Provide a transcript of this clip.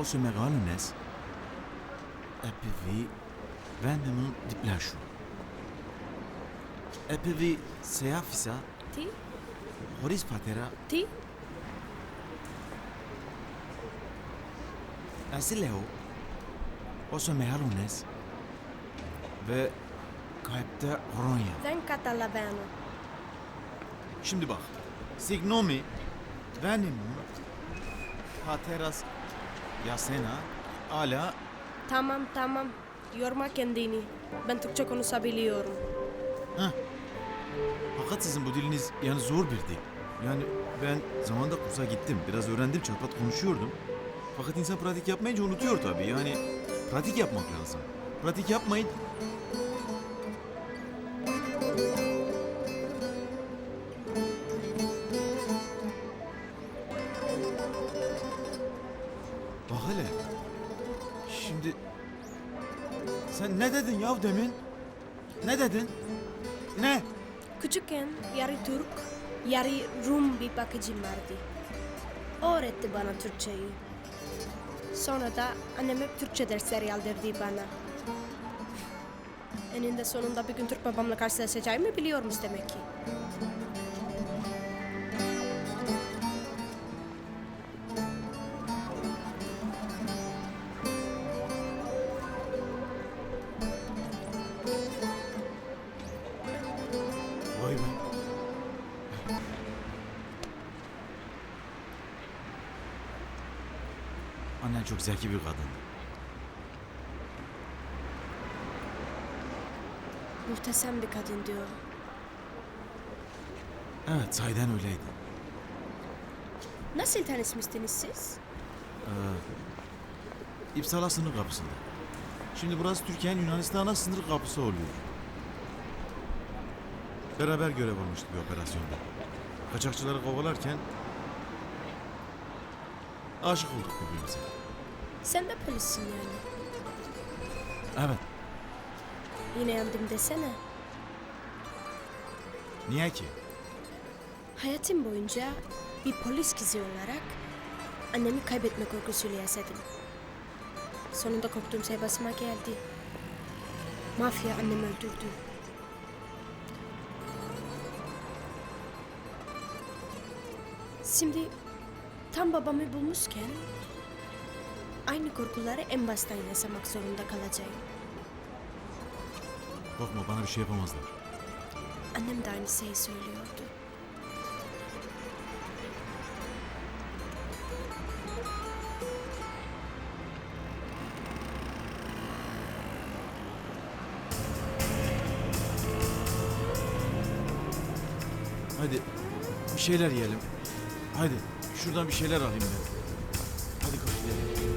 όσο μεγάλωνες, επειδή δεν ήμουν διπλά σου. Επειδή σε άφησα Τι, χωρίς πατέρα, τι, εσύ λέω, όσο μεγάλωνες, ve 17 χρόνια. δεν καταλαβαίνω. Şimdi bak, Signomi, ben ήμουν πατέρας ya Sena hala... Tamam tamam. Yorma kendini. Ben Türkçe konuşabiliyorum. Heh. Fakat sizin bu diliniz yani zor bir dil. Yani ben zamanda kursa gittim. Biraz öğrendim çarpat konuşuyordum. Fakat insan pratik yapmayınca unutuyor tabii. Yani pratik yapmak lazım. Pratik yapmayın sen ne dedin yav demin? Ne dedin? Ne? Küçükken yarı Türk, yarı Rum bir bakıcım vardı. O öğretti bana Türkçeyi. Sonra da annem hep Türkçe dersleri aldırdı bana. Eninde sonunda bir gün Türk babamla karşılaşacağımı biliyormuş demek ki. Annen çok zeki bir kadın. Muhteşem bir kadın diyor. Evet, sahiden öyleydi. Nasıl tanışmıştınız siz? İpsala sınır kapısında. Şimdi burası Türkiye'nin Yunanistan'a sınır kapısı oluyor. Beraber görev almıştık bir operasyonda. Kaçakçıları kovalarken aşık olduk birbirimize. Sen de polissin yani. Evet. Yine yandım desene. Niye ki? Hayatım boyunca bir polis kızı olarak annemi kaybetme korkusuyla yaşadım. Sonunda korktuğum şey başıma geldi. Mafya annemi öldürdü. Şimdi tam babamı bulmuşken aynı korkuları en baştan yaşamak zorunda kalacağım. Korkma bana bir şey yapamazlar. Annem de aynı şeyi söylüyordu. Hadi bir şeyler yiyelim. Hadi şuradan bir şeyler alayım ben. Hadi gidelim.